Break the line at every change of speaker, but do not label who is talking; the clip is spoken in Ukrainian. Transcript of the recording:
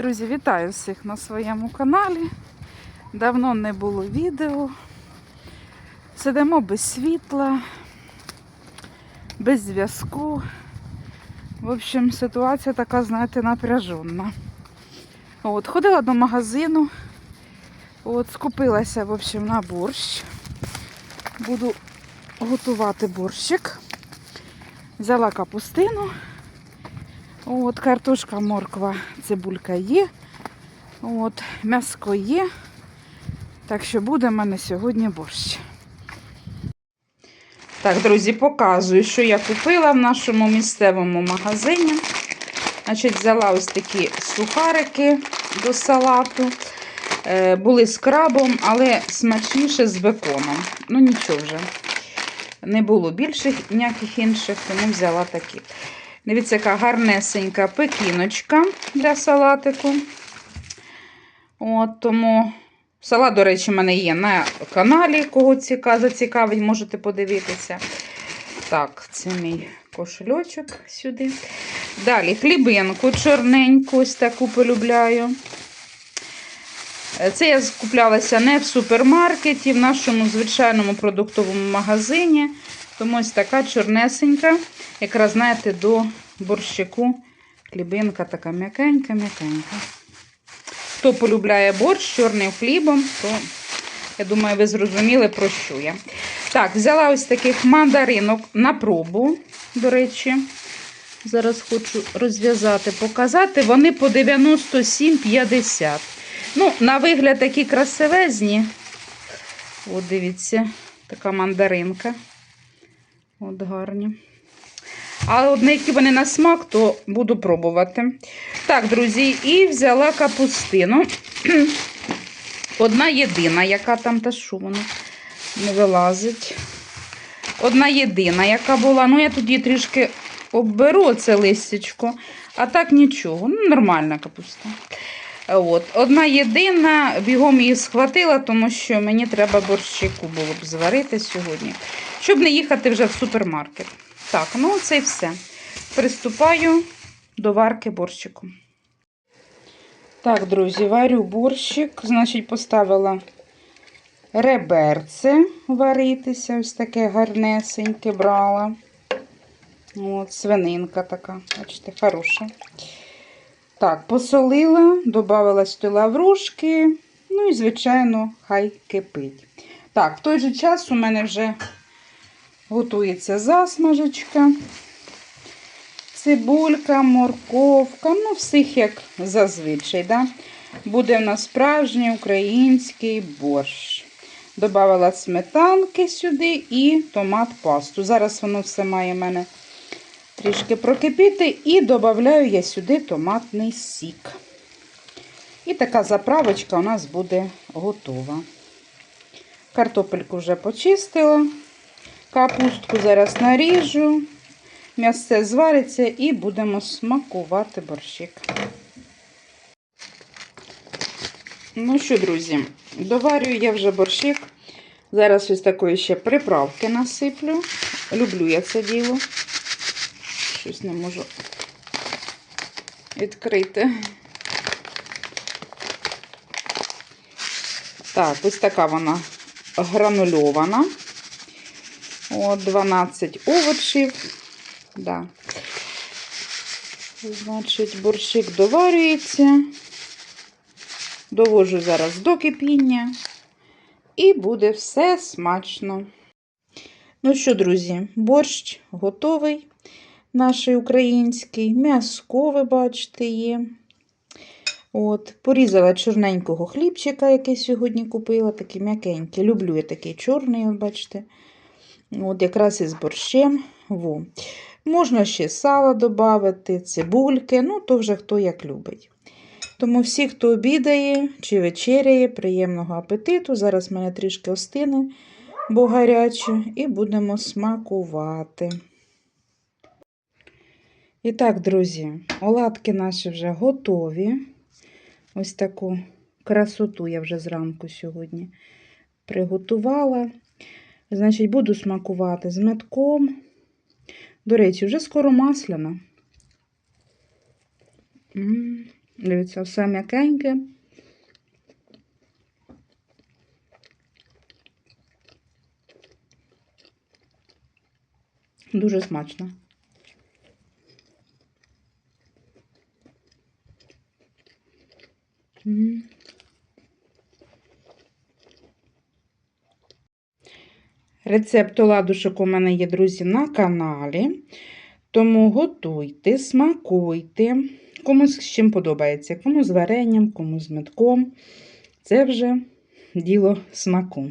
Друзі, вітаю всіх на своєму каналі. Давно не було відео. Сидимо без світла, без зв'язку. В общем, ситуація така, знаєте, напряжена. От, ходила до магазину, от, скупилася, в общем, на борщ. Буду готувати борщик. Взяла капустину. От, картошка, морква, цибулька є. От, м'яско є. Так що буде в мене сьогодні борщ. Так, друзі, показую, що я купила в нашому місцевому магазині. Значить, взяла ось такі сухарики до салату. Е, були з крабом, але смачніше з беконом. Ну, нічого вже. Не було більших ніяких інших, тому взяла такі. Дивіться, яка гарнесенька пекіночка для салатику. От, тому салат, до речі, в мене є на каналі. Кого зацікавить, можете подивитися. Так, це мій кошельочок сюди. Далі хлібинку чорненьку, ось таку полюбляю. Це я скуплялася не в супермаркеті, в нашому звичайному продуктовому магазині. Тому ось така чорнесенька. Якраз, знаєте, до борщику хлібинка така м'якенька-м'якенька. Хто полюбляє борщ чорним хлібом, то, я думаю, ви зрозуміли, про що я. Так, взяла ось таких мандаринок на пробу, до речі. Зараз хочу розв'язати, показати. Вони по 97,50. Ну, на вигляд такі красивезні. От дивіться, така мандаринка. От гарні. А от на які вони на смак, то буду пробувати. Так, друзі, і взяла капустину. Одна єдина, яка там, та що вона не вилазить. Одна єдина, яка була. Ну, я тоді трішки обберу це листячко, а так нічого. Ну, нормальна капуста. От. Одна єдина, бігом її схватила, тому що мені треба борщику було б зварити сьогодні, щоб не їхати вже в супермаркет. Так, ну це і все. Приступаю до варки борщику. Так, друзі, варю борщик. Значить, поставила реберце варитися. Ось таке гарнесеньке брала. От, свининка така, бачите, хороша. Так, посолила, додала сюди лаврушки. Ну і, звичайно, хай кипить. Так, в той же час у мене вже готується засмажечка, цибулька, морковка, ну, всіх як зазвичай. Да? Буде в нас справжній український борщ. Добавила сметанки сюди і томат пасту. Зараз воно все має в мене трішки прокипіти, і додаю я сюди томатний сік. І така заправочка у нас буде готова. Картопельку вже почистила. Капустку зараз наріжу, м'ясце звариться і будемо смакувати борщик. Ну що, друзі, доварюю я вже борщик. Зараз ось такої ще приправки насиплю. Люблю я це діло. Щось не можу відкрити. Так, ось така вона гранульована. От 12 овочів. Да. Значить, борщик доварюється. Довожу зараз до кипіння. І буде все смачно. Ну що, друзі, борщ готовий. Наш український. М'яско, ви бачите, є. От, Порізала чорненького хлібчика, який сьогодні купила. Такий м'якенький. Люблю я такий чорний, бачите. От якраз із борщем. Во. Можна ще сало додати, цибульки, ну, то вже хто як любить. Тому всі, хто обідає чи вечеряє, приємного апетиту. Зараз в мене трішки остине, бо гаряче, і будемо смакувати. І так, друзі, оладки наші вже готові. Ось таку красоту я вже зранку сьогодні приготувала. Значить, буду смакувати з метком. До речі, вже скоро масляна. Дивіться, все м'якеньке. Дуже смачно. М. Рецепт оладушок у мене є, друзі, на каналі. Тому готуйте, смакуйте. Комусь з чим подобається. Кому з варенням, кому з метком. Це вже діло смаку.